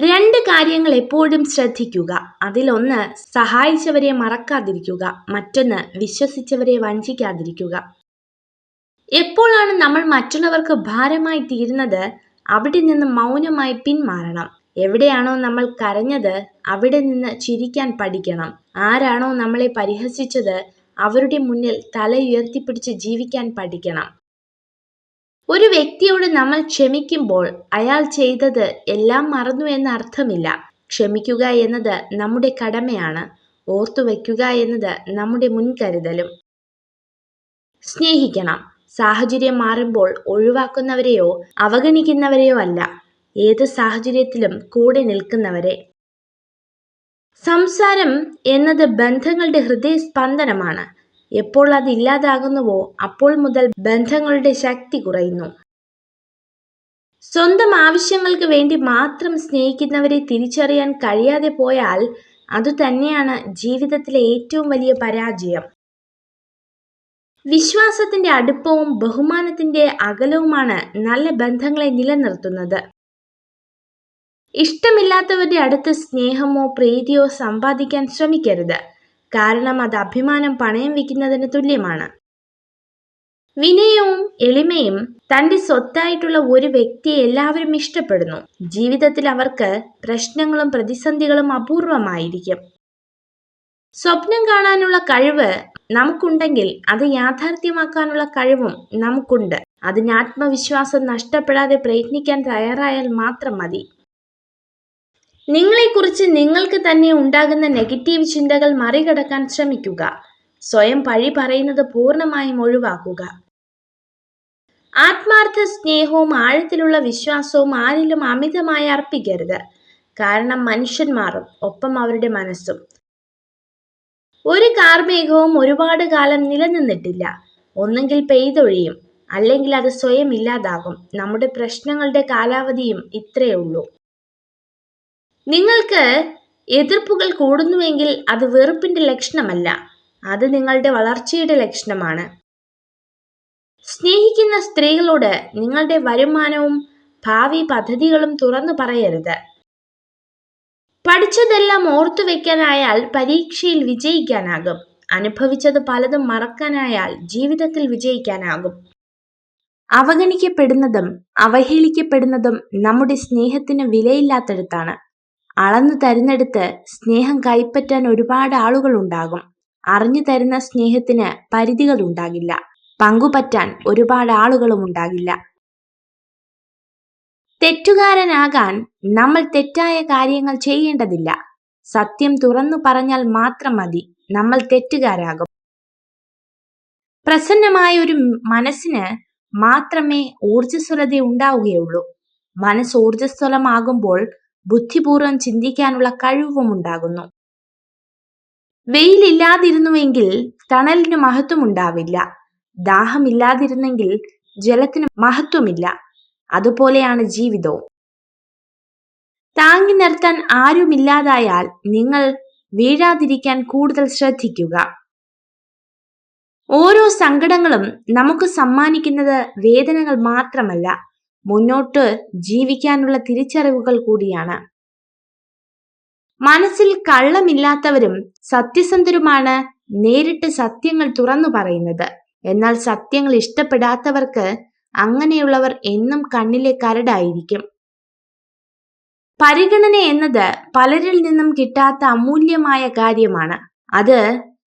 രണ്ട് കാര്യങ്ങൾ എപ്പോഴും ശ്രദ്ധിക്കുക. അതിലൊന്ന് സഹായിച്ചവരെ മറക്കാതിരിക്കുക. മറ്റൊന്ന് വിശ്വസിച്ചവരെ വഞ്ചിക്കാതിരിക്കുക. എപ്പോഴാണ് നമ്മൾ മറ്റുള്ളവർക്ക് ഭാരമായി തീരുന്നത്? അവിടെ നിന്ന് മൗനമായി പിന്മാറണം. എവിടെയാണോ നമ്മൾ കരഞ്ഞത് അവിടെ നിന്ന് ചിരിക്കാൻ പഠിക്കണം. ആരാണോ നമ്മളെ പരിഹസിച്ചത് അവരുടെ മുന്നിൽ തല ഉയർത്തിപ്പിടിച്ച് ജീവിക്കാൻ പഠിക്കണം. ഒരു വ്യക്തിയോട് നമ്മൾ ക്ഷമിക്കുമ്പോൾ അയാൾ ചെയ്തത് എല്ലാം മറന്നു എന്ന അർത്ഥമില്ല. ക്ഷമിക്കുക എന്നത് നമ്മുടെ കടമയാണ്. ഓർത്തു വയ്ക്കുക എന്നത് നമ്മുടെ മുൻകരുതലും. സ്നേഹിക്കണം. സാഹചര്യം മാറുമ്പോൾ ഒഴിവാക്കുന്നവരെയോ അവഗണിക്കുന്നവരെയോ അല്ല. ഏത് സാഹചര്യത്തിലും കൂടെ നിൽക്കുന്നവരെ. സംസാരം എന്നത് ബന്ധങ്ങളുടെ ഹൃദയസ്പന്ദനമാണ്. എപ്പോൾ അത് ഇല്ലാതാകുന്നുവോ അപ്പോൾ മുതൽ ബന്ധങ്ങളുടെ ശക്തി കുറയുന്നു. സ്വന്തം ആവശ്യങ്ങൾക്ക് വേണ്ടി മാത്രം സ്നേഹിക്കുന്നവരെ തിരിച്ചറിയാൻ കഴിയാതെ പോയാൽ അതുതന്നെയാണ് ജീവിതത്തിലെ ഏറ്റവും വലിയ പരാജയം. വിശ്വാസത്തിന്റെ അടുപ്പവും ബഹുമാനത്തിന്റെ അകലവുമാണ് നല്ല ബന്ധങ്ങളെ നിലനിർത്തുന്നത്. ഇഷ്ടമില്ലാത്തവരുടെ അടുത്ത് സ്നേഹമോ പ്രീതിയോ സമ്പാദിക്കാൻ ശ്രമിക്കരുത്. കാരണം അത് അഭിമാനം പണയം വയ്ക്കുന്നതിന് തുല്യമാണ്. വിനയവും എളിമയും തന്റെ സ്വത്തായിട്ടുള്ള ഒരു വ്യക്തിയെ എല്ലാവരും ഇഷ്ടപ്പെടുന്നു. ജീവിതത്തിൽ അവർക്ക് പ്രശ്നങ്ങളും പ്രതിസന്ധികളും അപൂർവമായിരിക്കും. സ്വപ്നം കാണാനുള്ള കഴിവ് നമുക്കുണ്ടെങ്കിൽ അത് യാഥാർത്ഥ്യമാക്കാനുള്ള കഴിവും നമുക്കുണ്ട്. അതിന് ആത്മവിശ്വാസം നഷ്ടപ്പെടാതെ പ്രയത്നിക്കാൻ തയ്യാറായാൽ മാത്രം മതി. നിങ്ങളെക്കുറിച്ച് നിങ്ങൾക്ക് തന്നെ ഉണ്ടാകുന്ന നെഗറ്റീവ് ചിന്തകൾ മറികടക്കാൻ ശ്രമിക്കുക. സ്വയം പഴി പറയുന്നത് പൂർണമായും ഒഴിവാക്കുക. ആത്മാർത്ഥ സ്നേഹവും ആഴത്തിലുള്ള വിശ്വാസവും ആരിലും അമിതമായി അർപ്പിക്കരുത്. കാരണം മനുഷ്യൻ മാറും ഒപ്പം അവരുടെ മനസ്സും. ഒരു കാർമേഘവും ഒരുപാട് കാലം നിലനിന്നിട്ടില്ല. ഒന്നെങ്കിൽ പെയ്തൊഴിയും. അല്ലെങ്കിൽ അത് സ്വയം ഇല്ലാതാകും. നമ്മുടെ പ്രശ്നങ്ങളുടെ കാലാവധിയും ഇത്രയേ ഉള്ളൂ. നിങ്ങൾക്ക് എതിർപ്പുകൾ കൂടുന്നുവെങ്കിൽ അത് വെറുപ്പിന്റെ ലക്ഷണമല്ല. അത് നിങ്ങളുടെ വളർച്ചയുടെ ലക്ഷണമാണ്. സ്നേഹിക്കുന്ന സ്ത്രീകളോട് നിങ്ങളുടെ വരുമാനവും ഭാവി പദ്ധതികളും തുറന്നു പറയരുത്. പഠിച്ചതെല്ലാം ഓർത്തു വെക്കാനായാൽ പരീക്ഷയിൽ വിജയിക്കാനാകും. അനുഭവിച്ചത് പലതും മറക്കാനായാൽ ജീവിതത്തിൽ വിജയിക്കാനാകും. അവഗണിക്കപ്പെടുന്നതും അവഹേളിക്കപ്പെടുന്നതും നമ്മുടെ സ്നേഹത്തിന് വിലയില്ലാത്തടത്താണ്. അളന്നു തരുന്നിടത്ത് സ്നേഹം കൈപ്പറ്റാൻ ഒരുപാട് ആളുകൾ ഉണ്ടാകും അറിഞ്ഞു തരുന്ന സ്നേഹത്തിന് പരിധികൾ ഉണ്ടാകില്ല. പങ്കുപറ്റാൻ ഒരുപാട് ആളുകളും ഉണ്ടാകില്ല. തെറ്റുകാരനാകാൻ നമ്മൾ തെറ്റായ കാര്യങ്ങൾ ചെയ്യേണ്ടതില്ല. സത്യം തുറന്നു പറഞ്ഞാൽ മാത്രം മതി നമ്മൾ തെറ്റുകാരാകും. പ്രസന്നമായ ഒരു മനസ്സിന് മാത്രമേ ഊർജസ്വലത ഉണ്ടാവുകയുള്ളൂ മനസ്സ് ഊർജസ്വലമാകുമ്പോൾ ബുദ്ധിപൂർവം ചിന്തിക്കാനുള്ള കഴിവും ഉണ്ടാകുന്നു വെയിലില്ലാതിരുന്നുവെങ്കിൽ തണലിന് മഹത്വമുണ്ടാവില്ല. ദാഹമില്ലാതിരുന്നെങ്കിൽ ജലത്തിന് മഹത്വമില്ല. അതുപോലെയാണ് ജീവിതവും. താങ്ങി നിർത്താൻ ആരുമില്ലാതായാൽ നിങ്ങൾ വീഴാതിരിക്കാൻ കൂടുതൽ ശ്രദ്ധിക്കുക. ഓരോ സങ്കടങ്ങളും നമുക്ക് സമ്മാനിക്കുന്നത് വേദനകൾ മാത്രമല്ല. മുന്നോട്ട് ജീവിക്കാനുള്ള തിരിച്ചറിവുകൾ കൂടിയാണ്. മനസ്സിൽ കള്ളമില്ലാത്തവരും സത്യസന്ധരുമാണ് നേരിട്ട് സത്യങ്ങൾ തുറന്നു പറയുന്നത്. എന്നാൽ സത്യങ്ങൾ ഇഷ്ടപ്പെടാത്തവർക്ക് അങ്ങനെയുള്ളവർ എന്നും കണ്ണിലെ കരടായിരിക്കും. പരിഗണന എന്നത് പലരിൽ നിന്നും കിട്ടാത്ത അമൂല്യമായ കാര്യമാണ്. അത്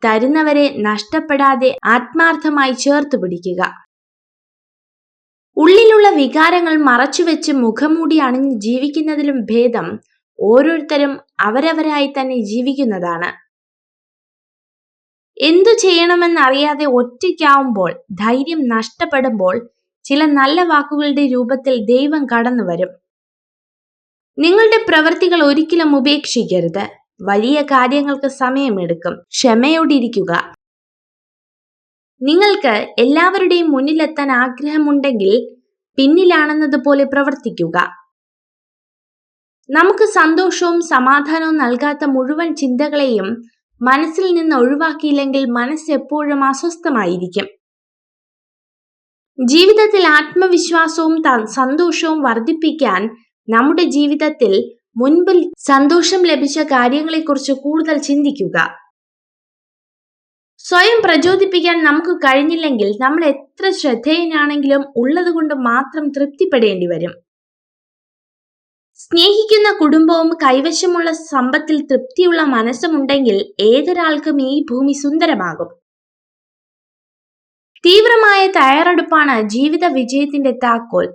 തരുന്നവരെ നഷ്ടപ്പെടാതെ ആത്മാർത്ഥമായി ചേർത്ത് പിടിക്കുക. ഉള്ളിലുള്ള വികാരങ്ങൾ മറച്ചുവെച്ച് മുഖംമൂടി അണിഞ്ഞ് ജീവിക്കുന്നതിലും ഭേദം ഓരോരുത്തരും അവരവരായി തന്നെ ജീവിക്കുന്നതാണ്. എന്തു ചെയ്യണമെന്നറിയാതെ ഒറ്റയ്ക്കാവുമ്പോൾ ധൈര്യം നഷ്ടപ്പെടുമ്പോൾ ചില നല്ല വാക്കുകളുടെ രൂപത്തിൽ ദൈവം കടന്നു വരും നിങ്ങളുടെ പ്രവൃത്തികൾ ഒരിക്കലും ഉപേക്ഷിക്കരുത്. വലിയ കാര്യങ്ങൾക്ക് സമയമെടുക്കും. ക്ഷമയോടിരിക്കുക. നിങ്ങൾക്ക് എല്ലാവരുടെയും മുന്നിലെത്താൻ ആഗ്രഹമുണ്ടെങ്കിൽ പിന്നിലാണെന്നതുപോലെ പ്രവർത്തിക്കുക. നമുക്ക് സന്തോഷവും സമാധാനവും നൽകാത്ത മുഴുവൻ ചിന്തകളെയും മനസ്സിൽ നിന്ന് ഒഴിവാക്കിയില്ലെങ്കിൽ മനസ്സ് എപ്പോഴും അസ്വസ്ഥമായിരിക്കും. ജീവിതത്തിൽ ആത്മവിശ്വാസവും സന്തോഷവും വർദ്ധിപ്പിക്കാൻ നമ്മുടെ ജീവിതത്തിൽ മുൻപിൽ സന്തോഷം ലഭിച്ച കാര്യങ്ങളെക്കുറിച്ച് കൂടുതൽ ചിന്തിക്കുക. സ്വയം പ്രചോദിപ്പിക്കാൻ നമുക്ക് കഴിഞ്ഞില്ലെങ്കിൽ നമ്മൾ എത്ര ശ്രദ്ധേയനാണെങ്കിലും ഉള്ളത് കൊണ്ട് മാത്രം തൃപ്തിപ്പെടേണ്ടി വരും. സ്നേഹിക്കുന്ന കുടുംബവും കൈവശമുള്ള സമ്പത്തിൽ തൃപ്തിയുള്ള മനസ്സുമുണ്ടെങ്കിൽ ഏതൊരാൾക്കും ഈ ഭൂമി സുന്ദരമാകും. തീവ്രമായ തയ്യാറെടുപ്പാണ് ജീവിത വിജയത്തിന്റെ താക്കോൽ.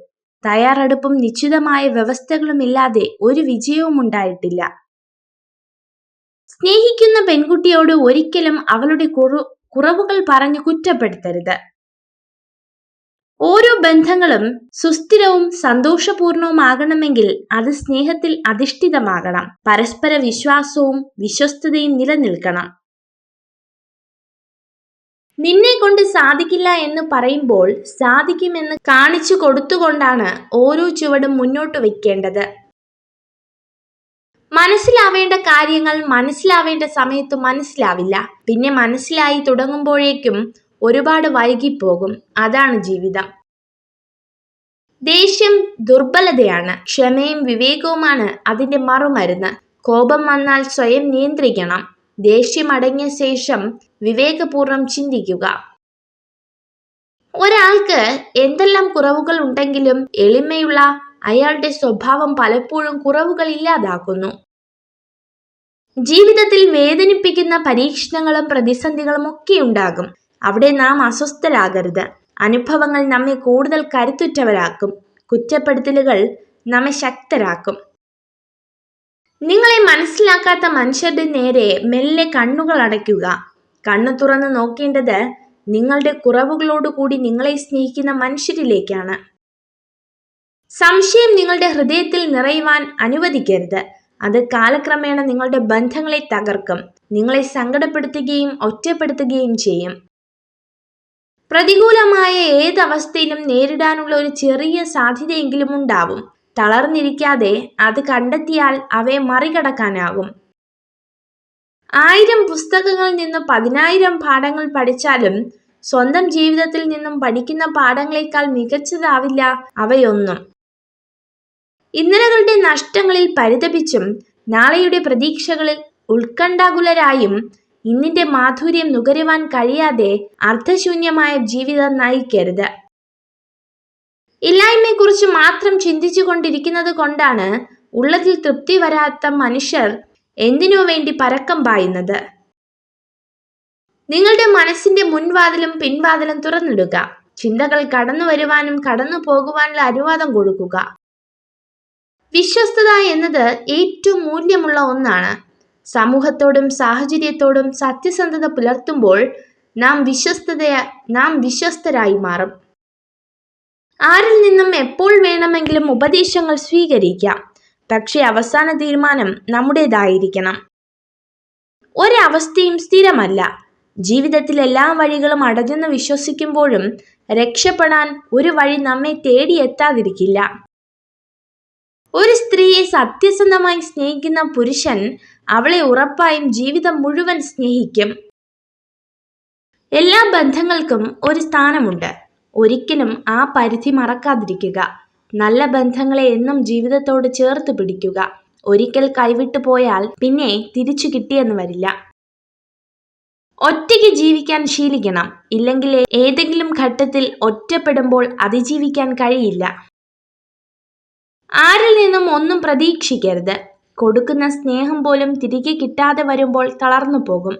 തയ്യാറെടുപ്പും നിശ്ചിതമായ വ്യവസ്ഥകളും ഇല്ലാതെ ഒരു വിജയവും ഉണ്ടായിട്ടില്ല സ്നേഹിക്കുന്ന പെൺകുട്ടിയോട് ഒരിക്കലും അവളുടെ കുറു കുറവുകൾ പറഞ്ഞു കുറ്റപ്പെടുത്തരുത്. ഓരോ ബന്ധങ്ങളും സുസ്ഥിരവും സന്തോഷപൂർണവുമാകണമെങ്കിൽ അത് സ്നേഹത്തിൽ അധിഷ്ഠിതമാകണം. പരസ്പര വിശ്വാസവും വിശ്വസ്തതയും നിലനിൽക്കണം. നിന്നെ കൊണ്ട് സാധിക്കില്ല എന്ന് പറയുമ്പോൾ സാധിക്കുമെന്ന് കാണിച്ചു കൊടുത്തുകൊണ്ടാണ് ഓരോ ചുവടും മുന്നോട്ട് വയ്ക്കേണ്ടത് മനസ്സിലാവേണ്ട കാര്യങ്ങൾ മനസ്സിലാവേണ്ട സമയത്ത് മനസ്സിലാവില്ല. പിന്നെ മനസ്സിലായി തുടങ്ങുമ്പോഴേക്കും ഒരുപാട് വൈകിപ്പോകും. അതാണ് ജീവിതം. ദേഷ്യം ദുർബലതയാണ്. ക്ഷമയും വിവേകവുമാണ് അതിന്റെ മറുമരുന്ന്. കോപം വന്നാൽ സ്വയം നിയന്ത്രിക്കണം. ദേഷ്യം അടങ്ങിയ ശേഷം വിവേകപൂർവം ചിന്തിക്കുക. ഒരാൾക്ക് എന്തെല്ലാം കുറവുകൾ ഉണ്ടെങ്കിലും എളിമയുള്ള അയാളുടെ സ്വഭാവം പലപ്പോഴും കുറവുകൾ ഇല്ലാതാക്കുന്നു. ജീവിതത്തിൽ വേദനിപ്പിക്കുന്ന പരീക്ഷണങ്ങളും പ്രതിസന്ധികളും ഒക്കെ ഉണ്ടാകും. അവിടെ നാം അസ്വസ്ഥരാകരുത്. അനുഭവങ്ങൾ നമ്മെ കൂടുതൽ കരുത്തുറ്റവരാക്കും. കുറ്റപ്പെടുത്തലുകൾ നമ്മെ ശക്തരാക്കും. നിങ്ങളെ മനസ്സിലാക്കാത്ത മനുഷ്യരുടെ നേരെ മെല്ലെ കണ്ണുകൾ അടയ്ക്കുക. കണ്ണു തുറന്ന് നോക്കേണ്ടത് നിങ്ങളുടെ കുറവുകളോടുകൂടി നിങ്ങളെ സ്നേഹിക്കുന്ന മനുഷ്യരിലേക്കാണ്. സംശയം നിങ്ങളുടെ ഹൃദയത്തിൽ നിറയുവാൻ അനുവദിക്കരുത്. അത് കാലക്രമേണ നിങ്ങളുടെ ബന്ധങ്ങളെ തകർക്കും. നിങ്ങളെ സങ്കടപ്പെടുത്തുകയും ഒറ്റപ്പെടുത്തുകയും ചെയ്യും. പ്രതികൂലമായ ഏതവസ്ഥയിലും നേരിടാനുള്ള ഒരു ചെറിയ സാധ്യതയെങ്കിലും ഉണ്ടാവും. തളർന്നിരിക്കാതെ അത് കണ്ടെത്തിയാൽ അവയെ മറികടക്കാനാകും. ആയിരം പുസ്തകങ്ങളിൽ നിന്ന് പതിനായിരം പാഠങ്ങൾ പഠിച്ചാലും സ്വന്തം ജീവിതത്തിൽ നിന്നും പഠിക്കുന്ന പാഠങ്ങളെക്കാൾ മികച്ചതാവില്ല അവയൊന്നും. ഇന്നലകളുടെ നഷ്ടങ്ങളിൽ പരിതപിച്ചും നാളെയുടെ പ്രതീക്ഷകളിൽ ഉത്കണ്ഠാകുലരായും ഇന്നിന്റെ മാധുര്യം നുകരുവാൻ കഴിയാതെ അർത്ഥശൂന്യമായ ജീവിതം നയിക്കരുത്. ഇല്ലായ്മയെക്കുറിച്ച് മാത്രം ചിന്തിച്ചു കൊണ്ടിരിക്കുന്നത് കൊണ്ടാണ് ഉള്ളതിൽ തൃപ്തി വരാത്ത മനുഷ്യർ എന്തിനു വേണ്ടി പരക്കം പായുന്നത്? നിങ്ങളുടെ മനസ്സിന്റെ മുൻവാതിലും പിൻവാതിലും തുറന്നിടുക. ചിന്തകൾ കടന്നു വരുവാനും കടന്നു പോകുവാനുള്ള അനുവാദം കൊടുക്കുക. വിശ്വസ്തത എന്നത് ഏറ്റവും മൂല്യമുള്ള ഒന്നാണ്. സമൂഹത്തോടും സാഹചര്യത്തോടും സത്യസന്ധത പുലർത്തുമ്പോൾ നാം വിശ്വസ്തത നാം വിശ്വസ്തരായി മാറും. ആരിൽ നിന്നും എപ്പോൾ വേണമെങ്കിലും ഉപദേശങ്ങൾ സ്വീകരിക്കാം. പക്ഷേ അവസാന തീരുമാനം നമ്മുടേതായിരിക്കണം. ഒരവസ്ഥയും സ്ഥിരമല്ല. ജീവിതത്തിൽ എല്ലാ വഴികളും അടഞ്ഞെന്ന് വിശ്വസിക്കുമ്പോഴും രക്ഷപ്പെടാൻ ഒരു വഴി നമ്മെ തേടിയെത്താതിരിക്കില്ല. ഒരു സ്ത്രീയെ സത്യസന്ധമായി സ്നേഹിക്കുന്ന പുരുഷൻ അവളെ ഉറപ്പായും ജീവിതം മുഴുവൻ സ്നേഹിക്കും. എല്ലാ ബന്ധങ്ങൾക്കും ഒരു സ്ഥാനമുണ്ട്. ഒരിക്കലും ആ പരിധി മറക്കാതിരിക്കുക. നല്ല ബന്ധങ്ങളെ എന്നും ജീവിതത്തോട് ചേർത്ത് പിടിക്കുക. ഒരിക്കൽ കൈവിട്ടു പോയാൽ പിന്നെ തിരിച്ചു കിട്ടിയെന്ന് വരില്ല. ഒറ്റയ്ക്ക് ജീവിക്കാൻ ശീലിക്കണം. ഇല്ലെങ്കിൽ ഏതെങ്കിലും ഘട്ടത്തിൽ ഒറ്റപ്പെടുമ്പോൾ അതിജീവിക്കാൻ കഴിയില്ല. ആരിൽ നിന്നും ഒന്നും പ്രതീക്ഷിക്കരുത്. കൊടുക്കുന്ന സ്നേഹം പോലും തിരികെ കിട്ടാതെ വരുമ്പോൾ തളർന്നു പോകും.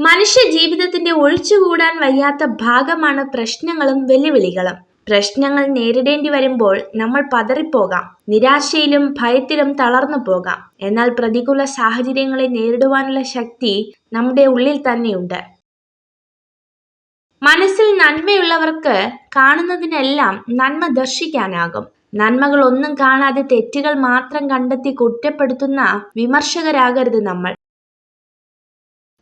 മനുഷ്യ ജീവിതത്തിന്റെ ഒഴിച്ചുകൂടാൻ വയ്യാത്ത ഭാഗമാണ് പ്രശ്നങ്ങളും വെല്ലുവിളികളും. പ്രശ്നങ്ങൾ നേരിടേണ്ടി വരുമ്പോൾ നമ്മൾ പതറിപ്പോകാം. നിരാശയിലും ഭയത്തിലും തളർന്നു പോകാം. എന്നാൽ പ്രതികൂല സാഹചര്യങ്ങളെ നേരിടുവാനുള്ള ശക്തി നമ്മുടെ ഉള്ളിൽ തന്നെയുണ്ട്. മനസ്സിൽ നന്മയുള്ളവർക്ക് കാണുന്നതിനെല്ലാം നന്മ ദർശിക്കാനാകും. നന്മകൾ ഒന്നും കാണാതെ തെറ്റുകൾ മാത്രം കണ്ടെത്തി കുറ്റപ്പെടുത്തുന്ന വിമർശകരാകരുത് നമ്മൾ.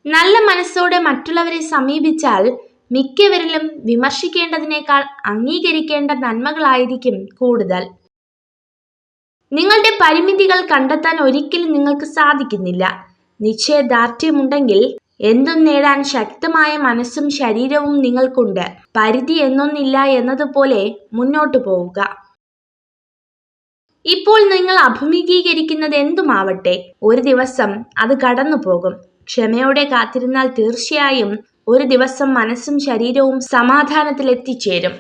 നല്ല മനസ്സോടെ മറ്റുള്ളവരെ സമീപിച്ചാൽ മിക്കവരിലും വിമർശിക്കേണ്ടതിനേക്കാൾ അംഗീകരിക്കേണ്ട നന്മകളായിരിക്കും കൂടുതൽ. നിങ്ങളുടെ പരിമിതികൾ കണ്ടെത്താൻ ഒരിക്കലും നിങ്ങൾക്ക് സാധിക്കുന്നില്ല. നിശ്ചയദാർഢ്യമുണ്ടെങ്കിൽ എന്തും നേടാൻ ശക്തമായ മനസ്സും ശരീരവും നിങ്ങൾക്കുണ്ട്. പരിധി എന്നൊന്നില്ല എന്നതുപോലെ മുന്നോട്ടു പോവുക. ഇപ്പോൾ നിങ്ങൾ അഭിമുഖീകരിക്കുന്നത് എന്തുമാവട്ടെ ഒരു ദിവസം അത് കടന്നു പോകും ക്ഷമയോടെ കാത്തിരുന്നാൽ തീർച്ചയായും ഒരു ദിവസം മനസ്സും ശരീരവും സമാധാനത്തിൽ എത്തിച്ചേരും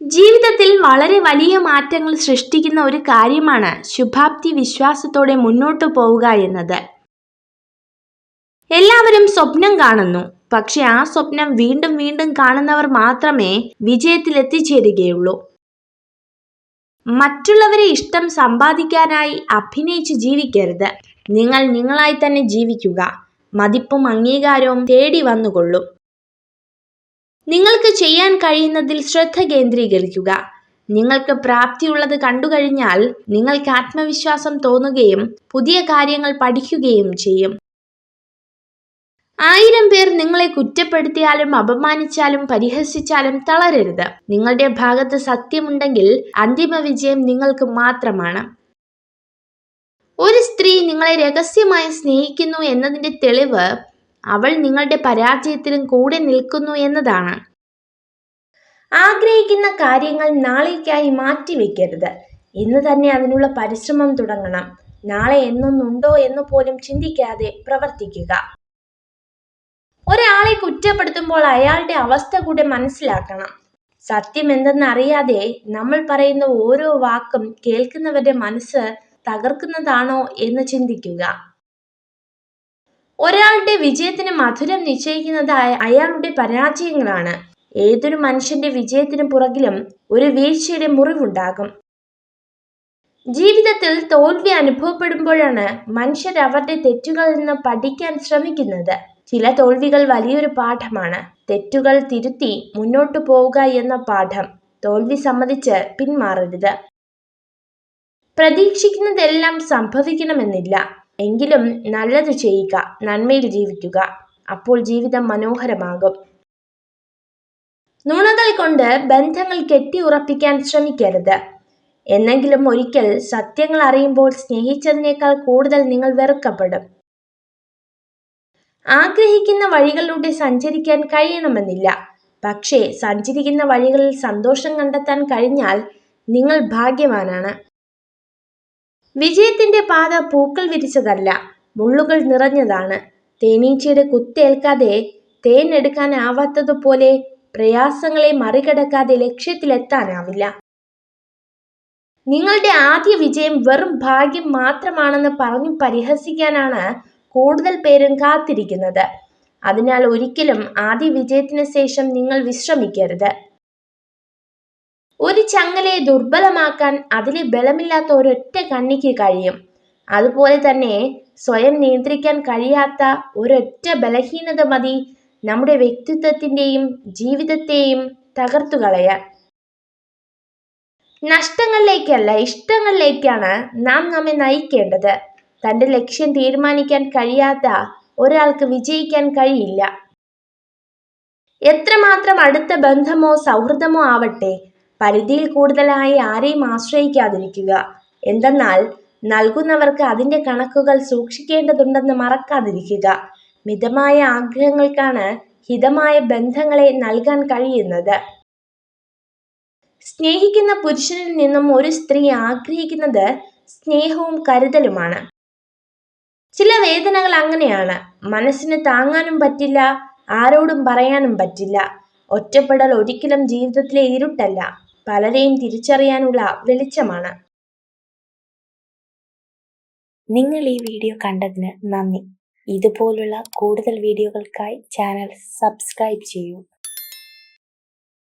ജീവിതത്തിൽ വളരെ വലിയ മാറ്റങ്ങൾ സൃഷ്ടിക്കുന്ന ഒരു കാര്യമാണ് ശുഭാപ്തി വിശ്വാസത്തോടെ മുന്നോട്ടു പോവുക എന്നത്. എല്ലാവരും സ്വപ്നം കാണുന്നു. പക്ഷെ ആ സ്വപ്നം വീണ്ടും വീണ്ടും കാണുന്നവർ മാത്രമേ വിജയത്തിൽ എത്തിച്ചേരുകയുള്ളൂ മറ്റുള്ളവരെ ഇഷ്ടം സമ്പാദിക്കാനായി അഭിനയിച്ച് ജീവിക്കരുത്. നിങ്ങൾ നിങ്ങളായി തന്നെ ജീവിക്കുക. മതിപ്പും അംഗീകാരവും തേടി വന്നുകൊള്ളും. നിങ്ങൾക്ക് ചെയ്യാൻ കഴിയുന്നതിൽ ശ്രദ്ധ കേന്ദ്രീകരിക്കുക. നിങ്ങൾക്ക് പ്രാപ്തിയുള്ളത് കണ്ടുകഴിഞ്ഞാൽ നിങ്ങൾക്ക് ആത്മവിശ്വാസം തോന്നുകയും പുതിയ കാര്യങ്ങൾ പഠിക്കുകയും ചെയ്യും. ആയിരം പേർ നിങ്ങളെ കുറ്റപ്പെടുത്തിയാലും അപമാനിച്ചാലും പരിഹസിച്ചാലും തളരരുത്. നിങ്ങളുടെ ഭാഗത്ത് സത്യമുണ്ടെങ്കിൽ അന്തിമ വിജയം നിങ്ങൾക്ക് മാത്രമാണ്. ഒരു സ്ത്രീ നിങ്ങളെ രഹസ്യമായി സ്നേഹിക്കുന്നു എന്നതിന്റെ തെളിവ് അവൾ നിങ്ങളുടെ പരാജയത്തിലും കൂടെ നിൽക്കുന്നു എന്നതാണ്. ആഗ്രഹിക്കുന്ന കാര്യങ്ങൾ നാളേക്കായി മാറ്റിവെക്കരുത് ഇന്ന് തന്നെ അതിനുള്ള പരിശ്രമം തുടങ്ങണം. നാളെ എന്നൊന്നുണ്ടോ എന്ന് പോലും ചിന്തിക്കാതെ പ്രവർത്തിക്കുക. ഒരാളെ കുറ്റപ്പെടുത്തുമ്പോൾ അയാളുടെ അവസ്ഥ കൂടെ മനസ്സിലാക്കണം. സത്യം എന്തെന്ന് അറിയാതെ നമ്മൾ പറയുന്ന ഓരോ വാക്കും കേൾക്കുന്നവരുടെ മനസ്സ് തകർക്കുന്നതാണോ എന്ന് ചിന്തിക്കുക. ഒരാളുടെ വിജയത്തിന് മധുരം നിശ്ചയിക്കുന്നത് അയാളുടെ പരാജയങ്ങളാണ്. ഏതൊരു മനുഷ്യന്റെ വിജയത്തിന് പുറകിലും ഒരു വീഴ്ചയുടെ മുറിവുണ്ടാകും. ജീവിതത്തിൽ തോൽവി അനുഭവപ്പെടുമ്പോഴാണ് മനുഷ്യർ അവരുടെ തെറ്റുകളിൽ നിന്ന് പഠിക്കാൻ ശ്രമിക്കുന്നത്. ചില തോൽവികൾ വലിയൊരു പാഠമാണ്. തെറ്റുകൾ തിരുത്തി മുന്നോട്ടു പോവുക എന്ന പാഠം തോൽവി സമ്മതിച്ച് പിന്മാറരുത്. പ്രതീക്ഷിക്കുന്നതെല്ലാം സംഭവിക്കണമെന്നില്ല. എങ്കിലും നല്ലത് ചെയ്യുക നന്മയിൽ ജീവിക്കുക. അപ്പോൾ ജീവിതം മനോഹരമാകും. നുണകൾ കൊണ്ട് ബന്ധങ്ങൾ കെട്ടി ഉറപ്പിക്കാൻ ശ്രമിക്കരുത്. എന്നെങ്കിലും ഒരിക്കൽ സത്യങ്ങൾ അറിയുമ്പോൾ സ്നേഹിച്ചതിനേക്കാൾ കൂടുതൽ നിങ്ങൾ വെറുക്കപ്പെടും. ആഗ്രഹിക്കുന്ന വഴികളിലൂടെ സഞ്ചരിക്കാൻ കഴിയണമെന്നില്ല. പക്ഷേ സഞ്ചരിക്കുന്ന വഴികളിൽ സന്തോഷം കണ്ടെത്താൻ കഴിഞ്ഞാൽ നിങ്ങൾ ഭാഗ്യവാനാണ്. വിജയത്തിന്റെ പാത പൂക്കൾ വിരിച്ചതല്ല മുള്ളുകൾ നിറഞ്ഞതാണ്. തേനീച്ചയുടെ കുത്തേൽക്കാതെ തേൻ എടുക്കാനാവാത്തതുപോലെ പ്രയാസങ്ങളെ മറികടക്കാതെ ലക്ഷ്യത്തിലെത്താനാവില്ല. നിങ്ങളുടെ ആദ്യ വിജയം വെറും ഭാഗ്യം മാത്രമാണെന്ന് പറഞ്ഞു പരിഹസിക്കാനാണ് കൂടുതൽ പേരും കാത്തിരിക്കുന്നത്. അതിനാൽ ഒരിക്കലും ആദ്യ വിജയത്തിന് ശേഷം നിങ്ങൾ വിശ്രമിക്കരുത്. ഒരു ചങ്ങലയെ ദുർബലമാക്കാൻ അതിലെ ബലമില്ലാത്ത ഒരൊറ്റ കണ്ണിക്ക് കഴിയും. അതുപോലെ തന്നെ സ്വയം നിയന്ത്രിക്കാൻ കഴിയാത്ത ഒരൊറ്റ ബലഹീനത മതി നമ്മുടെ വ്യക്തിത്വത്തിന്റെയും ജീവിതത്തെയും തകർത്തു കളയാൻ. നഷ്ടങ്ങളിലേക്കല്ല ഇഷ്ടങ്ങളിലേക്കാണ് നാം നമ്മെ നയിക്കേണ്ടത്. തന്റെ ലക്ഷ്യം തീരുമാനിക്കാൻ കഴിയാത്ത ഒരാൾക്ക് വിജയിക്കാൻ കഴിയില്ല. എത്രമാത്രം അടുത്ത ബന്ധമോ സൗഹൃദമോ ആവട്ടെ പരിധിയിൽ കൂടുതലായി ആരെയും ആശ്രയിക്കാതിരിക്കുക. എന്തെന്നാൽ നൽകുന്നവർക്ക് അതിന്റെ കണക്കുകൾ സൂക്ഷിക്കേണ്ടതുണ്ടെന്ന് മറക്കാതിരിക്കുക. മിതമായ ആഗ്രഹങ്ങൾക്കാണ് ഹിതമായ ബന്ധങ്ങളെ നൽകാൻ കഴിയുന്നത്. സ്നേഹിക്കുന്ന പുരുഷനിൽ നിന്നും ഒരു സ്ത്രീ ആഗ്രഹിക്കുന്നത് സ്നേഹവും കരുതലുമാണ്. ചില വേദനകൾ അങ്ങനെയാണ്. മനസ്സിന് താങ്ങാനും പറ്റില്ല ആരോടും പറയാനും പറ്റില്ല. ഒറ്റപ്പെടൽ ഒരിക്കലും ജീവിതത്തിലെ ഇരുട്ടല്ല. പലരെയും തിരിച്ചറിയാനുള്ള വെളിച്ചമാണ്. നിങ്ങൾ ഈ വീഡിയോ കണ്ടതിന് നന്ദി. ഇതുപോലുള്ള കൂടുതൽ വീഡിയോകൾക്കായി ചാനൽ സബ്സ്ക്രൈബ് ചെയ്യൂ.